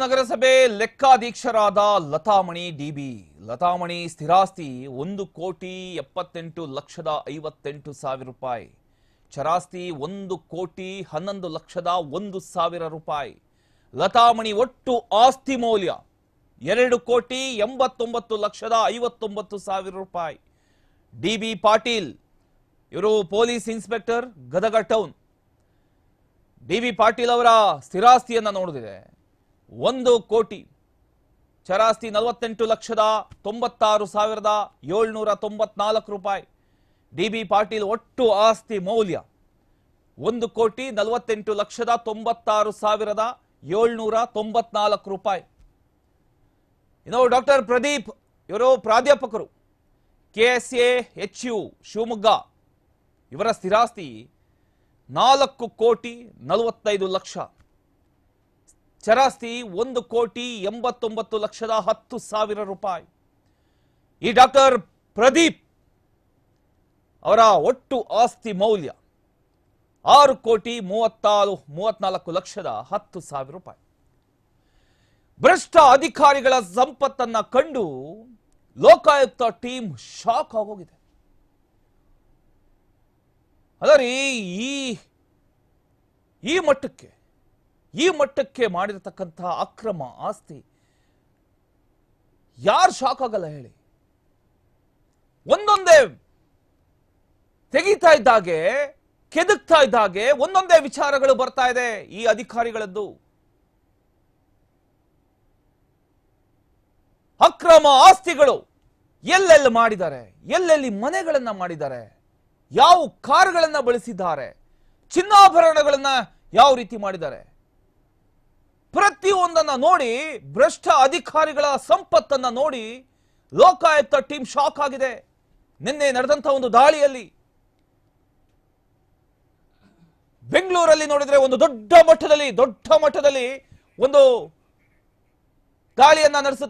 ನಗರಸಭೆ ಲೆಕ್ಕಾಧೀಕ್ಷರಾದ ಲತಾಮಣಿ ಡಿಬಿ ಲತಾಮಣಿ ಸ್ಥಿರಾಸ್ತಿ ಒಂದು ಕೋಟಿ ಎಪ್ಪತ್ತೆಂಟು ಲಕ್ಷದ ಐವತ್ತೆಂಟು ಸಾವಿರ ರೂಪಾಯಿ. ಚರಾಸ್ತಿ ಒಂದು ಕೋಟಿ ಹನ್ನೊಂದು ಲಕ್ಷದ ಒಂದು ಸಾವಿರ ರೂಪಾಯಿ. ಲತಾಮಣಿ ಒಟ್ಟು ಆಸ್ತಿ ಮೌಲ್ಯ ಎರಡು ಕೋಟಿ ಎಂಬತ್ತೊಂಬತ್ತು ಲಕ್ಷದ ಐವತ್ತೊಂಬತ್ತು ಸಾವಿರ ರೂಪಾಯಿ. ಡಿ ಬಿ ಪಾಟೀಲ್, ಇವರು police inspector Gadag town. D B Patil ಅವರ ಸ್ಥಿರಾಸ್ತಿಯನ್ನ ನೋಡಿದ್ರೆ ಒಂದು ಕೋಟಿ. ಚರಾಸ್ತಿ ನಲವತ್ತೆಂಟು ಲಕ್ಷದ ತೊಂಬತ್ತಾರು ಸಾವಿರದ ಏಳ್ನೂರ ತೊಂಬತ್ನಾಲ್ಕು ರೂಪಾಯಿ. ಡಿ ಬಿ ಪಾಟೀಲ್ ಒಟ್ಟು ಆಸ್ತಿ ಮೌಲ್ಯ ಒಂದು ಕೋಟಿ ನಲವತ್ತೆಂಟು ಲಕ್ಷದ ತೊಂಬತ್ತಾರು ಸಾವಿರದ ಏಳ್ನೂರ ತೊಂಬತ್ನಾಲ್ಕು ರೂಪಾಯಿ. ಇನ್ನು ಡಾಕ್ಟರ್ ಪ್ರದೀಪ್, ಇವರು ಪ್ರಾಧ್ಯಾಪಕರು. K S A, H U, Shivamogga. ಇವರ ಸ್ಥಿರಾಸ್ತಿ ನಾಲ್ಕು ಕೋಟಿ ನಲವತ್ತೈದು ಲಕ್ಷ. ಚರಾಸ್ತಿ ಒಂದು ಕೋಟಿ ಎಂಬತ್ತೊಂಬತ್ತು ಲಕ್ಷದ ಹತ್ತು ಸಾವಿರ ರೂಪಾಯಿ. ಈ ಡಾಕ್ಟರ್ ಪ್ರದೀಪ್ ಅವರ ಒಟ್ಟು ಆಸ್ತಿ ಮೌಲ್ಯ ಆರು ಕೋಟಿ ಮೂವತ್ತಾರು, ಮೂವತ್ನಾಲ್ಕು ಲಕ್ಷದ ಹತ್ತು ಸಾವಿರ ರೂಪಾಯಿ. ಭ್ರಷ್ಟ ಅಧಿಕಾರಿಗಳ ಸಂಪತ್ತನ್ನ ಕಂಡು ಲೋಕಾಯುಕ್ತ ಟೀಮ್ ಶಾಕ್ ಆಗೋಗಿದೆ. ಅದರಿ ಈ ಈ ಮಟ್ಟಕ್ಕೆ ಈ ಮಟ್ಟಕ್ಕೆ ಮಾಡಿರತಕ್ಕಂತಹ ಅಕ್ರಮ ಆಸ್ತಿ ಯಾರು ಶಾಕ್ ಆಗಲ್ಲ ಹೇಳಿ. ಒಂದೊಂದೇ ತೆಗಿತಾ ಇದ್ದಾಗೆ, ಕೆದಕ್ತಾ ಇದ್ದಾಗೆ ಒಂದೊಂದೇ ವಿಚಾರಗಳು ಬರ್ತಾ ಇದೆ ಈ ಅಧಿಕಾರಿಗಳದ್ದು. ಅಕ್ರಮ ಆಸ್ತಿಗಳು ಎಲ್ಲೆಲ್ಲಿ ಮಾಡಿದ್ದಾರೆ, ಎಲ್ಲೆಲ್ಲಿ ಮನೆಗಳನ್ನ ಮಾಡಿದ್ದಾರೆ, ಯಾವ ಕಾರುಗಳನ್ನ ಬಳಸಿದ್ದಾರೆ, ಚಿನ್ನಾಭರಣಗಳನ್ನ ಯಾವ ರೀತಿ ಮಾಡಿದ್ದಾರೆ. ಪ್ರತಿಯೊಂದನ್ನ ನೋಡಿ, ಭ್ರಷ್ಟ ಅಧಿಕಾರಿಗಳ ಸಂಪತ್ತನ್ನ ನೋಡಿ ಲೋಕಾಯುಕ್ತ ಟೀಮ್ ಶಾಕ್ ಆಗಿದೆ. ನಿನ್ನೆ ನಡೆದಂತ ಒಂದು ದಾಳಿಯಲ್ಲಿ ಬೆಂಗಳೂರಲ್ಲಿ ನೋಡಿದ್ರೆ ಒಂದು ದೊಡ್ಡ ಮಟ್ಟದಲ್ಲಿ ದೊಡ್ಡ ಮಟ್ಟದಲ್ಲಿ ಒಂದು ದಾಳಿಯನ್ನ ನಡೆಸುತ್ತೆ